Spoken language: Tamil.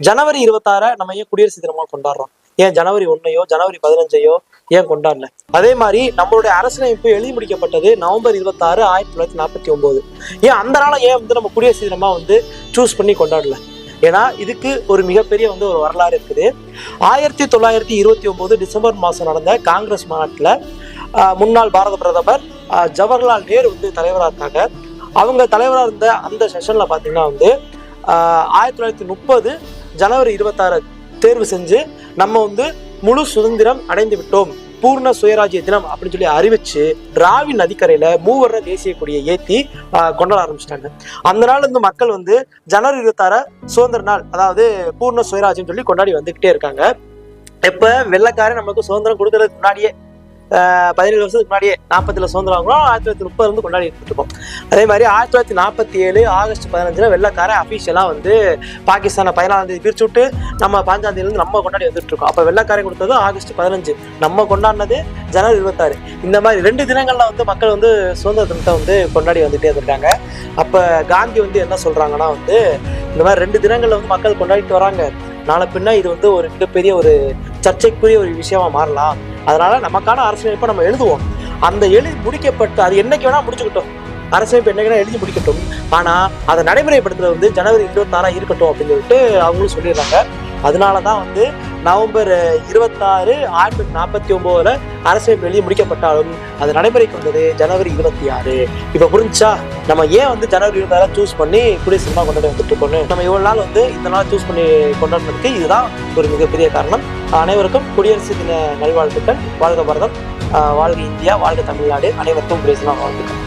ஜனவரி இருபத்தாற நம்ம ஏன் குடியரசு தினமா கொண்டாடுறோம்? ஏன் ஜனவரி ஒன்னையோ ஜனவரி பதினஞ்சையோ ஏன் கொண்டாடல? அதே மாதிரி நம்மளுடைய அரசியலமைப்பு எழுதி முடிக்கப்பட்டது நவம்பர் இருபத்தாறு ஆயிரத்தி தொள்ளாயிரத்தி நாற்பத்தி ஒன்பது ஏன் அந்த நாளை ஏன் வந்து நம்ம குடியரசு தினமா வந்து சூஸ் பண்ணி கொண்டாடல? ஏன்னா இதுக்கு ஒரு மிகப்பெரிய வந்து ஒரு வரலாறு இருக்குது. ஆயிரத்தி தொள்ளாயிரத்தி இருபத்தி ஒன்பது டிசம்பர் மாதம் நடந்த காங்கிரஸ் மாநாட்டில் முன்னாள் பாரத பிரதமர் ஜவஹர்லால் நேரு வந்து தலைவராக இருக்காங்க அவங்க தலைவராக இருந்த அந்த செஷனில் பார்த்தீங்கன்னா வந்து ஆஹ், ஆயிரத்தி தொள்ளாயிரத்தி முப்பது ஜனவரி இருபத்தாறு தேர்வு செஞ்சு நம்ம வந்து முழு சுதந்திரம் அடைந்து விட்டோம். பூர்ண சுயராஜ்ய தினம் அப்படின்னு சொல்லி அறிவிச்சு ராவி நதிக்கரையில மூவர்ண தேசிய கொடியை ஏத்தி கொண்டாட ஆரம்பிச்சிட்டாங்க. அந்த நாள் வந்து மக்கள் வந்து ஜனவரி இருபத்தாற சுதந்திர நாள் அதாவது பூர்ண சுயராஜ்யம் சொல்லி கொண்டாடி வந்துகிட்டே இருக்காங்க. இப்ப வெள்ளக்காரன் நமக்கு சுதந்திரம் கொடுக்கறதுக்கு முன்னாடியே பதினேழு வருஷத்துக்கு முன்னாடியே நாற்பதுல சுதந்திரம் வாங்குறோம் ஆயிரத்தி தொள்ளாயிரத்தி முப்பது வந்து கொண்டாடி இருக்கோம் அதே மாதிரி ஆயிரத்தி தொள்ளாயிரத்தி நாற்பத்தி ஏழு ஆகஸ்ட் பதினஞ்சுல வெள்ளைக்காரன் அஃபீஷியலாக வந்து பாகிஸ்தானை பதினாலாம் தேதி பிரிச்சு விட்டு நம்ம பாஞ்சாம் தேதியில நம்ம கொண்டாடி வந்துட்டு இருக்கோம். அப்ப வெள்ளக்காரன் கொடுத்தது ஆகஸ்ட் பதினஞ்சு. நம்ம கொண்டாடினது ஜனவரி இருபத்தாறு. இந்த மாதிரி ரெண்டு தினங்கள்ல வந்து மக்கள் வந்து சுதந்திர தினத்தை வந்து கொண்டாடி வந்துட்டே இருக்காங்க அப்ப காந்தி வந்து என்ன சொல்றாங்கன்னா வந்து இந்த மாதிரி ரெண்டு தினங்கள்ல வந்து மக்கள் கொண்டாடிட்டு வராங்க. நாளை பின்னா இது வந்து ஒரு மிகப்பெரிய ஒரு சர்ச்சைக்குரிய ஒரு விஷயமா மாறலாம். அதனால நமக்கான அரசியலமைப்பை நம்ம எழுதுவோம். அந்த எழுதி முடிக்கப்பட்டு அது என்னைக்கு வேணா முடிச்சுக்கிட்டோம். அரசியமைப்பு என்னைக்கு எழுதி முடிக்கட்டும். ஆனா அதை நடைமுறைப்படுத்துறது வந்து ஜனவரி இருபத்தாறா இருக்கட்டும் அப்படின்னு சொல்லிட்டு அவங்களும் சொல்லிடுறாங்க. அதனால தான் வந்து நவம்பர் இருபத்தாறு ஆயிரத்தி நாற்பத்தி ஒன்பதுல அரசியல் எழுதி முடிக்கப்பட்டாலும் அது நடைமுறைக்கு வந்தது ஜனவரி இருபத்தி ஆறு. இப்போ புரிஞ்சா நம்ம ஏன் வந்து ஜனவரி இருபத்தாறு சூஸ் பண்ணி குடியரசு தினமா கொண்டாடி வந்துட்டு இருக்கோம்னு? நம்ம இவ்வளவு நாள் வந்து இந்த நாள் சூஸ் பண்ணி கொண்டாடுறதுக்கு இதுதான் ஒரு மிகப்பெரிய காரணம். அனைவருக்கும் குடியரசு தின நல்வாழ்த்துக்கள். வாழ்க பாரதம். வாழ்க இந்தியா வாழ்க தமிழ்நாடு. அனைவருக்கும் பேசலாம் வாழ்த்துக்கள்